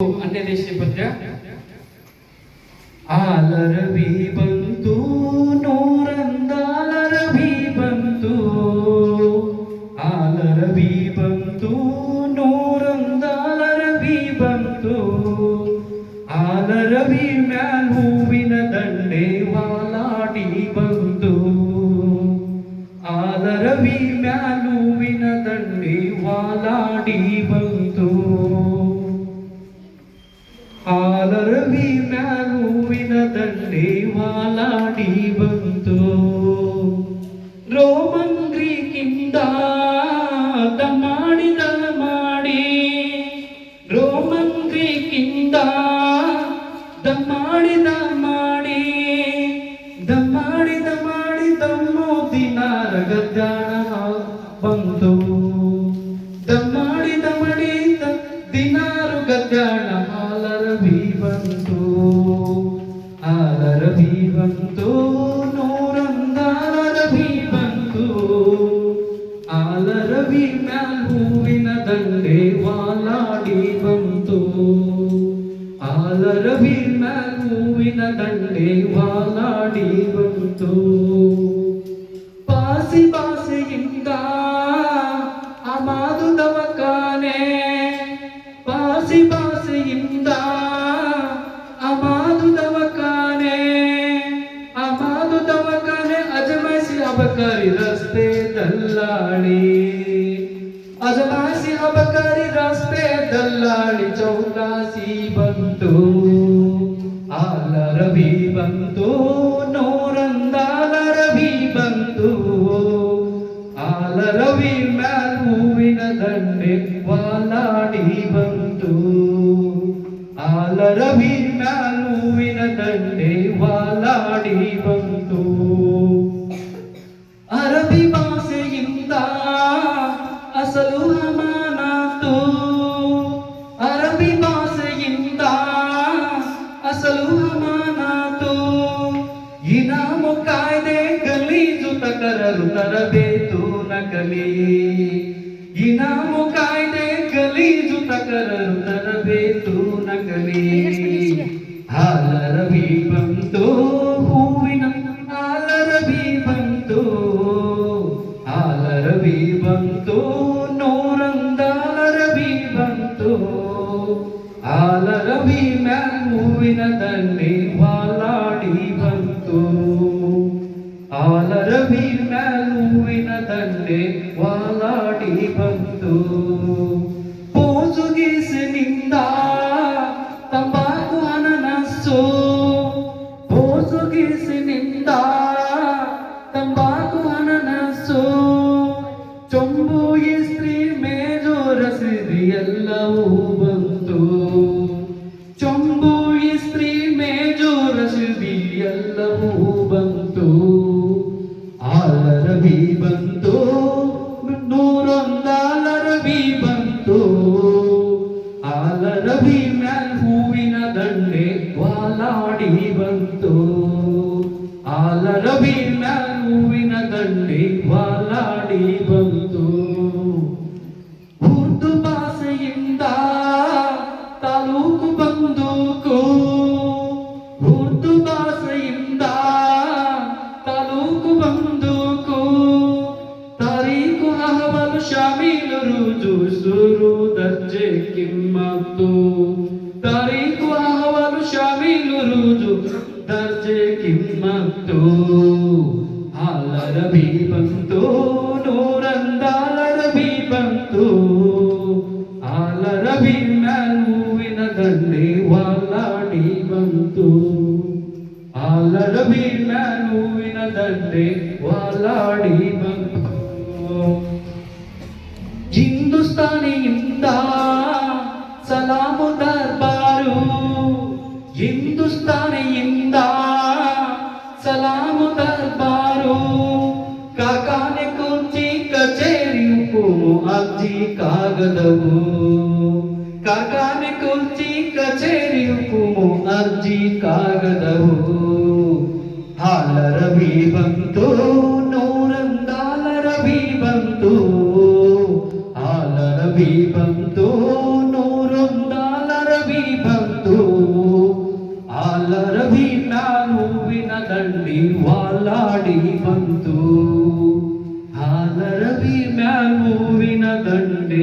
अन्य देशी पद्य ಆಲರವಿ ಬಂತು ನೂರಂದಾಲರವಿ ಬಂತು ಆಲರವಿ ಬಂತು ನೂರಂದಾಲರವಿ ಬಂತು ಆಲರವಿ ಮ್ಯಾಲ್ ಹೂವಿನ ದಂಡೆ ವಾಲಾಡಿ ಬಂತು ಆಲರವಿ ಮ್ಯಾಲ್ ಹೂವಿನ ದಂಡೆ ವಾಲಾಡಿ ಬಂತು ಆಲರವಿ ಮ್ಯಾಗುವಿನ ದಂಡೆ ಮಾಲಾಡಿ ಬಂತು. ರೋಮನ್ ಗ್ರೀಕಿಂದ ಮಾಡಿದ ಹೂವಿನ ದಂಡೆ ವಾಲಾಡಿ ಬಂತು. ಆಲರವಿ ಮ್ಯಾಲ್ ಹೂವಿನ ದಂಡೆ ವಾಲಾಡಿ ಬಂತು. ಪಾಸಿ ಪಾಸಿಯಿಂದ ಅಮಾದು ದವಕಾನೆ ಪಾಸಿ ಪಾಸಿಯಿಂದ ಅಮಾದು ದವಕಾನೆ ಅಮಾದು ದವಕಾನೆ ಅಜಮಾಯಿಸಿ ಅಬಕಾರಿ ದಲ್ಲಾಳಿ ಅಜಮಾಸಿ ಅಬಕಾರಿ ರಸ್ತೆ ದಲ್ಲಾಳಿ ಚೌರಾಸಿ ಬಂತು. ಆಲರವಿ ಬಂತು ನೂರಂದಾಲರವಿ ಬಂತು. ಆಲರವಿ ಮ್ಯಾಲ ಹೂವಿನ ದಂಡೆ ಅಸಲು ಅಮಾನಾತು. ಅರಬಿ ಭಾಷೆಯಿಂದ ಅಸಲು ಅಮಾನಾತು. ಇನಾಮು ಕಾಯ್ದೆ ಗಲೀಜು ತಕರರು ತರಬೇತು ನಕಲಿ. ಇನಾಮು ಕಾಯ್ದೆ ಗಲೀಜು ತಕರರು ತರಬೇತು ನಕಲಿ. ಹಾಲರವಿ ಬಂತು ನೂರಂದಾಲರವಿ ಬಂತು. ಆಲರವಿ ಮ್ಯಾಲ್ ಹೂವಿನ ದಂಡೆ ಬಾಲಾಡಿ ಬಂತು. ಆಲರವಿ ಮ್ಯಾಲ್ ಹೂವಿನ ಎಲ್ಲವೂ ಬಂತು. ಆಲರವಿ ಬಂತು. ನೂರೊಂದಾಲರವಿ ಬಂತು. ಆಲರವಿ ಮ್ಯಾಲ್ ಹೂವಿನ ದಂಡೆ ವಾಲಾಡಿ ಬಂತು. ಆಲರವಿ ತಾರೀಕು ಅಹವಾಲು ಶಾಮೀಲು ರುಜು, ದರ್ಜೆ ಕಿಮ್ಮತ್ತು ಹಾಲರವಿ ಬಂತು ನೂರಂದಾಲರವಿ ಬಂತು, ಹಾಲರ ಮ್ಯಾಲ್ ಹೂವಿನ ದಂಡೆ ವಾಲಾಡಿ ಬಂತು, ಹಾಲರ ಮ್ಯಾಲ್ ಹೂವಿನ ದಂಡೆ ವಾಲಾಡಿ ಬಂತು. ಹಿಂದೂಸ್ತಾನಿಯಿಂದ ಸಲಾಮು ದರ್ಬಾರು ಹಿಂದೂಸ್ತಾನಿಯಿಂದ ಸಲಾಮು ದರ್ಬಾರು ಕಾಕಾನೆ ಕುರ್ಚಿ ಕಚೇರಿ ಹುಕುಮು ಅರ್ಜಿ ಕಾಗದವು ಕಾಕಾನೆ ಕುರ್ಚಿ ಕಚೇರಿ ಹುಕುಮು ಅರ್ಜಿ ಕಾಗದವು ದಂಡೆ